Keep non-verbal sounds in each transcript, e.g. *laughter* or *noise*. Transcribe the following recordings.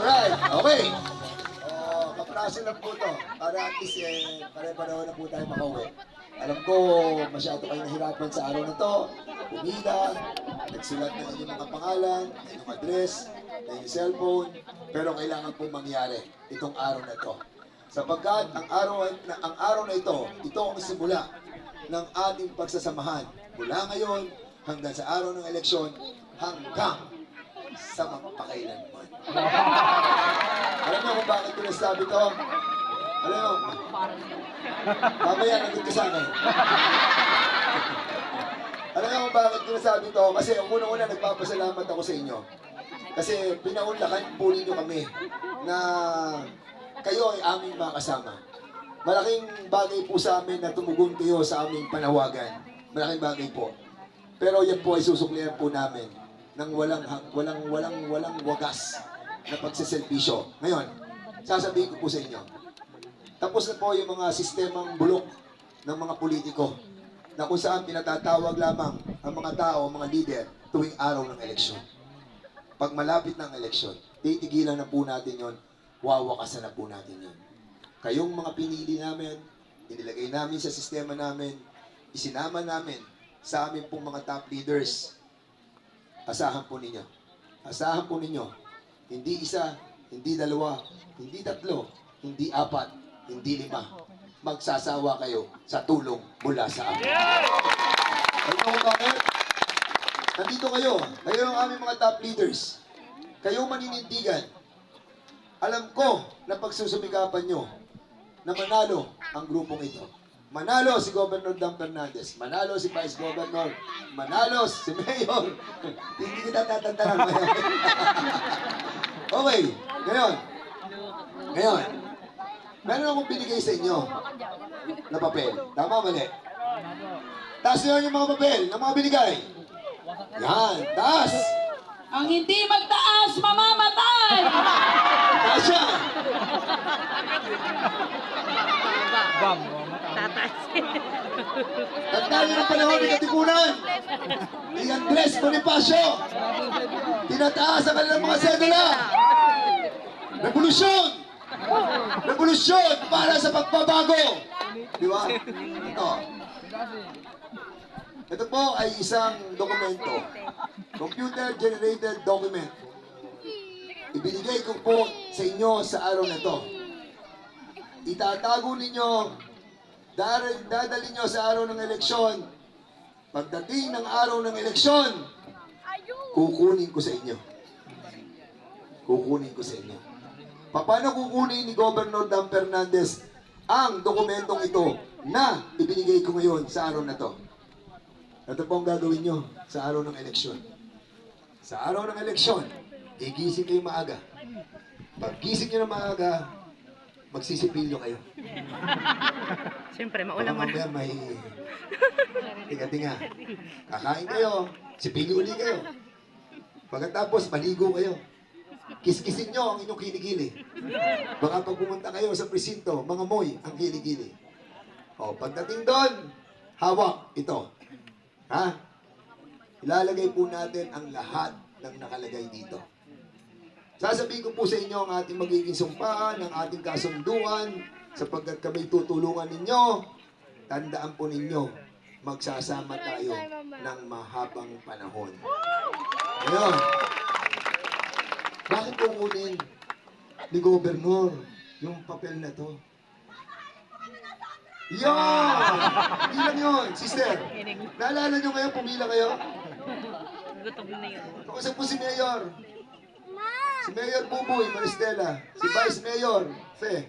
Alright, okay. Oh, kapraso lang po to. Para at least eh, pare-pareho na po tayo makauwi. Alam ko, masyado kayo nahirapan sa araw na to. Pumila, nagsulat na inyong mga pangalan, inyong address, inyong cellphone. Pero kailangan po mangyari itong araw na to. Sapagkat ang araw, na, ang araw na ito, ito ang simula ng ating pagsasamahan. Mula ngayon hanggang sa araw ng eleksyon, hanggang sa magpakailanman. Alam mo kung bakit ko nasabi to? Alam mo, mamaya nandun ka sa akin. Alam mo kung bakit ko nasabi to? Kasi ang unang-una nagpapasalamat ako sa inyo. Kasi pinaunlakan po ninyo kami na kayo ay aming mga kasama. Malaking bagay po sa amin na tumugon kayo sa aming panawagan. Malaking bagay po. Pero yan po ay susuklihan po namin ng walang walang walang walang wagas na pagseservisyo. Ngayon, sasabihin ko po sa inyo. Tapos na po yung mga sistemang bulok ng mga politiko na kung saan pinatatawag lamang ang mga tao, mga leader tuwing araw ng eleksyon. Pag malapit ng eleksyon, titigilan na po natin yon, wawakasan na po natin yon. Kayong mga pinili namin, inilagay namin sa sistema namin, isinama namin sa amin pong mga top leaders. Asahan po ninyo. Asahan po ninyo. Hindi isa, hindi dalawa, hindi tatlo, hindi apat, hindi lima. Magsasawa kayo sa tulong mula sa amin. Alam mo kung bakit? Nandito kayo. Kayo ang aming mga top leaders. Kayo maninindigan. Alam ko na pagsusumikapan nyo na manalo ang grupong ito. Manalo si Governor Dan Fernandez. Manalo si Vice Governor. Manalo si Mayor. *laughs* Hindi kita tatantanan. *laughs* okay. Ngayon. Ngayon. Meron akong binigay sa inyo na papel. Tama mali? Taas nyo yung mga papel na mga binigay. Yan. Taas. Ang hindi magtaas, mamamatay! Taas yan. Nyo ng panahon ni Katipunan. Ni Andres Bonifacio. Tinataas ang kanilang mga sedula. Revolusyon! Revolusyon para sa pagbabago! Di ba? Ito. Ito po ay isang dokumento. Computer-generated document. Ibinigay ko po sa inyo sa araw na to. Itatago ninyo Dar- dadali nyo sa araw ng eleksyon. Pagdating ng araw ng eleksyon, kukunin ko sa inyo. Kukunin ko sa inyo. Paano kukunin ni Governor Dan Fernandez ang dokumentong ito na ibinigay ko ngayon sa araw na to? Ito po ang gagawin nyo sa araw ng eleksyon. Sa araw ng eleksyon, igising kayo maaga. Pag gising nyo na maaga, magsisipilyo kayo. Siyempre, maulam mo na. mamaya may tinga-tinga. Kakain kayo, sipili uli kayo. Pagkatapos, maligo kayo. Kiskisin nyo ang inyong kilikili. Baka pag pumunta kayo sa presinto, mga moy ang kilikili. O, pagdating doon, hawak ito. Ha? Ilalagay po natin ang lahat ng nakalagay dito. Sasabihin ko po sa inyo ang ating magiging sumpaan, ang ating kasunduan, sapagkat kami tutulungan ninyo, tandaan po ninyo, magsasama tayo ng mahabang panahon. Ngayon, bakit kukunin ni Gobernur yung papel na to? Yan! Hindi lang yun, sister. Naalala nyo ngayon, pumila kayo? Gutom na yun. Kausap po si Mayor. Si Mayor Buboy Maristela. Si Vice Mayor Fe.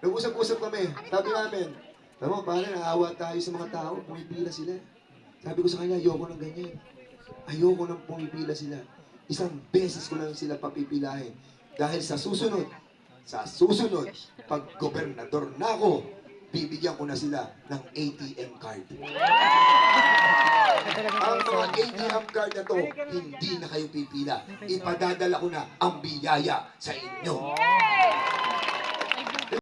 Nag-usap-usap kami. Sabi namin, alam mo, pare, naawa tayo sa mga tao. Pumipila sila. Sabi ko sa kanya, ayoko ng ganyan. Ayoko nang pumipila sila. Isang beses ko lang sila papipilahin. Dahil sa susunod, sa susunod, pag gobernador na ako, bibigyan ko na sila ng ATM card. Ang mga ATM card na to, hindi na kayo pipila. Ipadadala ko na ang biyaya sa inyo.